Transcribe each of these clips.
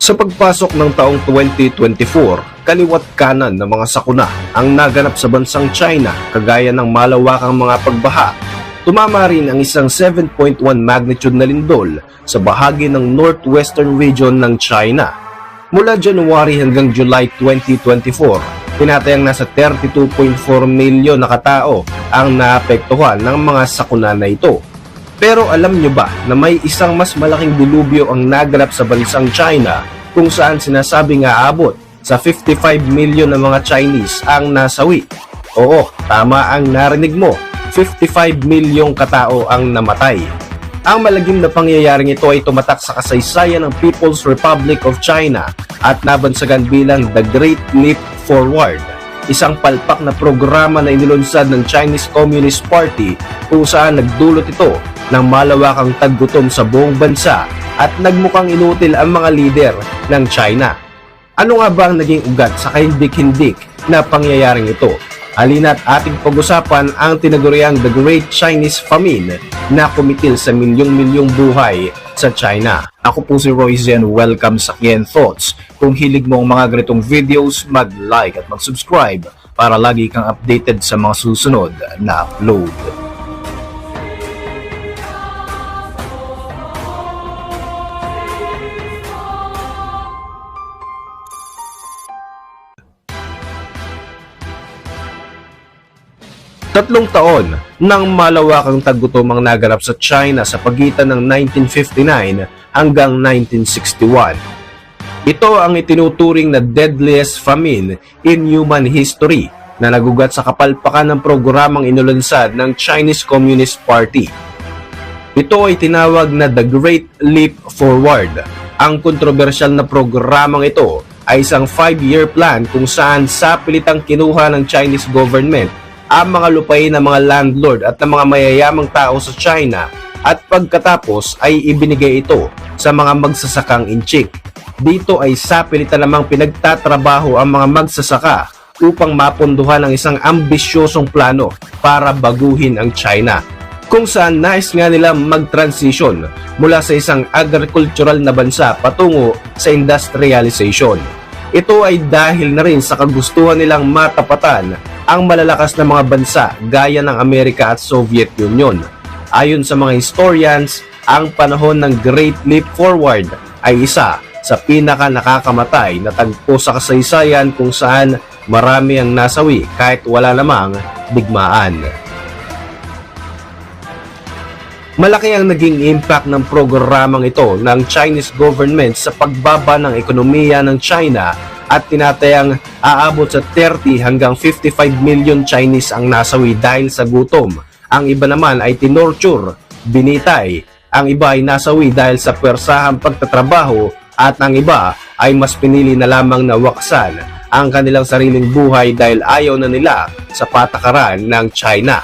Sa pagpasok ng taong 2024, kaliwat kanan ng mga sakuna ang naganap sa bansang China kagaya ng malawakang mga pagbaha. Tumama rin ang isang 7.1 magnitude na lindol sa bahagi ng northwestern region ng China. Mula January hanggang July 2024, tinatayang nasa 32.4 milyon na katao ang naapektuhan ng mga sakuna na ito. Pero alam nyo ba na may isang mas malaking dilubyo ang naganap sa bansang China kung saan sinasabing aabot sa 55 milyon na mga Chinese ang nasawi? Oo, tama ang narinig mo. 55 milyong katao ang namatay. Ang malagim na pangyayaring ito ay tumatak sa kasaysayan ng People's Republic of China at nabansagan bilang The Great Leap Forward isang palpak na programa na inilunsad ng Chinese Communist Party kung saan nagdulot ito ng malawakang taggutom sa buong bansa at nagmukhang inutil ang mga lider ng China. Ano nga ba ang naging ugat sa kahindik-hindik na pangyayaring ito? Halina't ating pag-usapan ang tinaguriang The Great Chinese Famine na kumitil sa milyong-milyong buhay sa China. Ako po si Roy Zen, welcome sa Kien Thoughts. Kung hilig mo ang mga ganitong videos, mag-like at mag-subscribe para lagi kang updated sa mga susunod na upload. Tatlong taon nang malawakang taggutom ang naganap sa China sa pagitan ng 1959 hanggang 1961. Ito ang itinuturing na deadliest famine in human history na nagugat sa kapalpakan ng programang inulunsad ng Chinese Communist Party. Ito ay tinawag na The Great Leap Forward. Ang kontrobersyal na programang ito ay isang 5-year plan kung saan sapilitang kinuha ng Chinese government ang mga lupain ng mga landlord at ng mga mayayamang tao sa China at pagkatapos ay ibinigay ito sa mga magsasakang inchik. Dito ay sapilitan namang pinagtatrabaho ang mga magsasaka upang mapunduhan ang isang ambisyosong plano para baguhin ang China kung saan nais nga nila mag-transition mula sa isang agricultural na bansa patungo sa industrialization. Ito ay dahil na rin sa kagustuhan nilang matapatan ang malalakas na mga bansa gaya ng Amerika at Soviet Union. Ayon sa mga historians, ang panahon ng Great Leap Forward ay isa sa pinaka nakakamatay na tagpo sa kasaysayan kung saan marami ang nasawi kahit wala namang digmaan. Malaki ang naging impact ng programang ito ng Chinese government sa pagbaba ng ekonomiya ng China at tinatayang aabot sa 30 hanggang 55 million Chinese ang nasawi dahil sa gutom. Ang iba naman ay tinorture, binitay, ang iba ay nasawi dahil sa pwersahang pagtatrabaho at ang iba ay mas pinili na lamang na waksan ang kanilang sariling buhay dahil ayaw na nila sa patakaran ng China.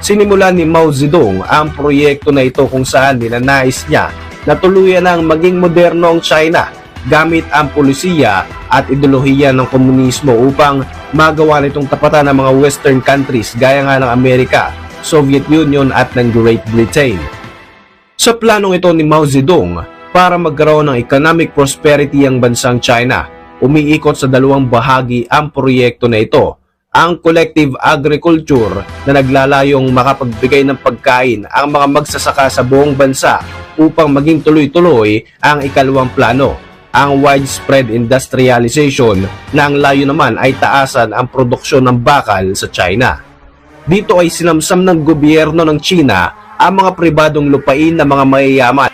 Sinimulan ni Mao Zedong ang proyekto na ito kung saan ninanais niya na tuluyan ang maging moderno ang China gamit ang polisiya at ideolohiya ng komunismo upang magawa nitong tapatan ng mga western countries gaya nga ng Amerika, Soviet Union at ng Great Britain. Sa planong ito ni Mao Zedong para magkaroon ng economic prosperity ang bansang China, umiikot sa dalawang bahagi ang proyekto na ito ang collective agriculture na naglalayong makapagbigay ng pagkain ang mga magsasaka sa buong bansa upang maging tuloy-tuloy ang ikalawang plano, ang widespread industrialization na ang layo naman ay taasan ang produksyon ng bakal sa China. Dito ay sinamsam ng gobyerno ng China ang mga pribadong lupain ng mga mayayaman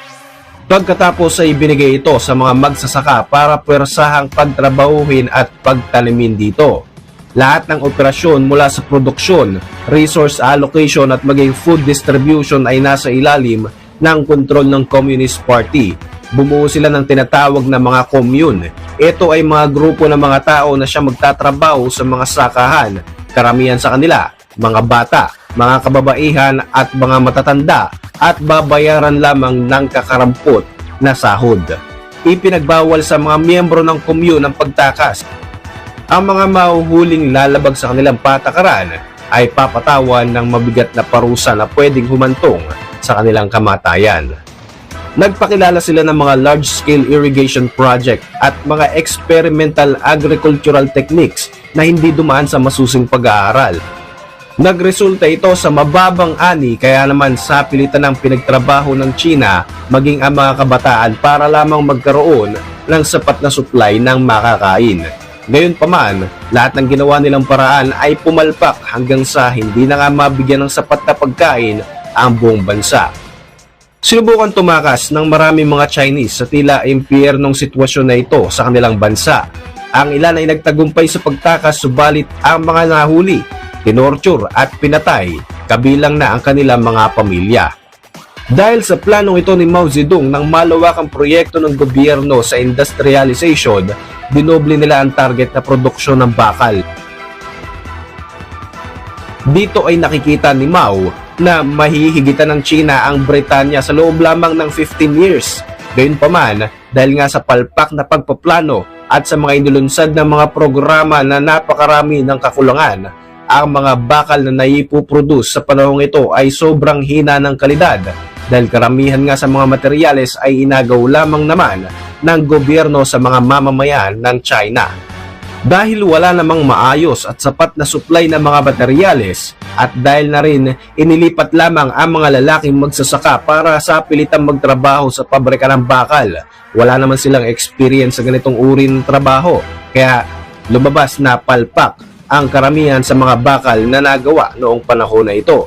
Pagkatapos ay ibinigay ito sa mga magsasaka para pwersahang pagtrabahuhin at pagtalimin dito. Lahat ng operasyon mula sa produksyon, resource allocation at maging food distribution ay nasa ilalim ng kontrol ng Communist Party. Bumuo sila ng tinatawag na mga commune. Ito ay mga grupo ng mga tao na siya magtatrabaho sa mga sakahan. Karamihan sa kanila, mga bata, mga kababaihan at mga matatanda at babayaran lamang ng kakarampot na sahod. Ipinagbawal sa mga miyembro ng commune ang pagtakas ang mga mahuhuling lalabag sa kanilang patakaran ay papatawan ng mabigat na parusa na pwedeng humantong sa kanilang kamatayan. Nagpakilala sila ng mga large-scale irrigation project at mga experimental agricultural techniques na hindi dumaan sa masusing pag-aaral. Nagresulta ito sa mababang ani kaya naman sa pilitan ng pinagtrabaho ng China maging ang mga kabataan para lamang magkaroon ng sapat na supply ng makakain. Gayunpaman, lahat ng ginawa nilang paraan ay pumalpak hanggang sa hindi na nga mabigyan ng sapat na pagkain ang buong bansa. Sinubukan tumakas ng maraming mga Chinese sa tila impyernong sitwasyon na ito sa kanilang bansa. Ang ilan ay nagtagumpay sa pagtakas subalit ang mga nahuli, tinorture at pinatay, kabilang na ang kanilang mga pamilya. Dahil sa planong ito ni Mao Zedong ng malawakang proyekto ng gobyerno sa industrialization, dinoble nila ang target na produksyon ng bakal. Dito ay nakikita ni Mao na mahihigitan ng China ang Britanya sa loob lamang ng 15 years. Gayunpaman, dahil nga sa palpak na pagpaplano at sa mga inulunsad ng mga programa na napakarami ng kakulangan, ang mga bakal na naipuproduce sa panahong ito ay sobrang hina ng kalidad dahil karamihan nga sa mga materyales ay inagaw lamang naman ng gobyerno sa mga mamamayan ng China. Dahil wala namang maayos at sapat na supply ng mga materyales at dahil na rin inilipat lamang ang mga lalaking magsasaka para sa pilitang magtrabaho sa pabrika ng bakal. Wala naman silang experience sa ganitong uri ng trabaho kaya lumabas na palpak ang karamihan sa mga bakal na nagawa noong panahon na ito.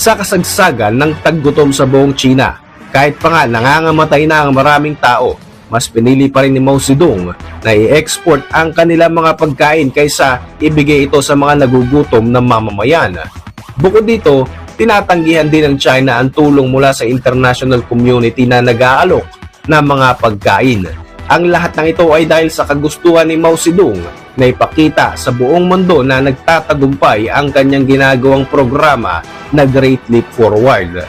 Sa kasagsagan ng taggutom sa buong China, kahit pa nga nangangamatay na ang maraming tao, mas pinili pa rin ni Mao Zedong na i-export ang kanilang mga pagkain kaysa ibigay ito sa mga nagugutom na mamamayan. Bukod dito, tinatanggihan din ng China ang tulong mula sa international community na nag-aalok ng mga pagkain. Ang lahat ng ito ay dahil sa kagustuhan ni Mao Zedong na ipakita sa buong mundo na nagtatagumpay ang kanyang ginagawang programa na Great Leap Forward.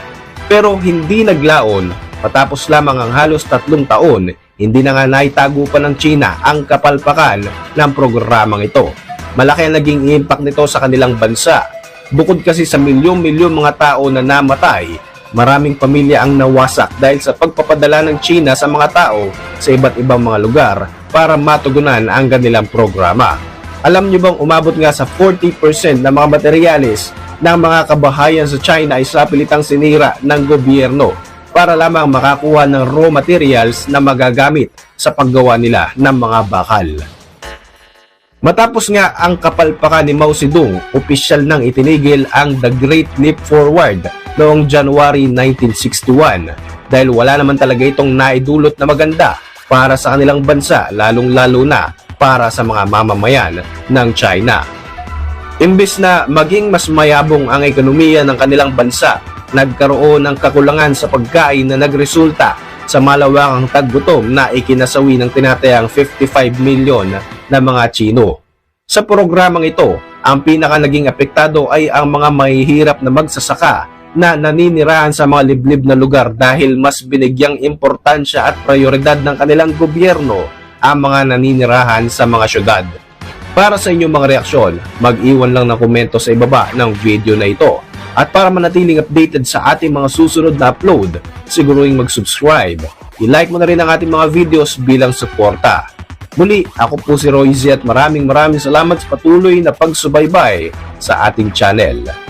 Pero hindi naglaon, matapos lamang ang halos tatlong taon, hindi na nga naitago pa ng China ang kapalpakan ng programang ito. Malaki ang naging impact nito sa kanilang bansa. Bukod kasi sa milyon-milyon mga tao na namatay, maraming pamilya ang nawasak dahil sa pagpapadala ng China sa mga tao sa iba't ibang mga lugar para matugunan ang kanilang programa. Alam niyo bang umabot nga sa 40% ng mga materyales ng mga kabahayan sa China ay sa pilitang sinira ng gobyerno para lamang makakuha ng raw materials na magagamit sa paggawa nila ng mga bakal. Matapos nga ang kapalpakan ni Mao Zedong, opisyal nang itinigil ang The Great Leap Forward noong January 1961 dahil wala naman talaga itong naidulot na maganda para sa kanilang bansa lalong-lalo na para sa mga mamamayan ng China. Imbis na maging mas mayabong ang ekonomiya ng kanilang bansa, nagkaroon ng kakulangan sa pagkain na nagresulta sa malawakang taggutom na ikinasawi ng tinatayang 55 milyon na mga Chino. Sa programang ito, ang pinaka naging apektado ay ang mga mahihirap na magsasaka na naninirahan sa mga liblib na lugar dahil mas binigyang importansya at prioridad ng kanilang gobyerno ang mga naninirahan sa mga syudad. Para sa inyong mga reaksyon, mag-iwan lang ng komento sa ibaba ng video na ito. At para manatiling updated sa ating mga susunod na upload, siguruing mag-subscribe. I-like mo na rin ang ating mga videos bilang suporta. Muli, ako po si Roy Z at maraming maraming salamat sa patuloy na pagsubaybay sa ating channel.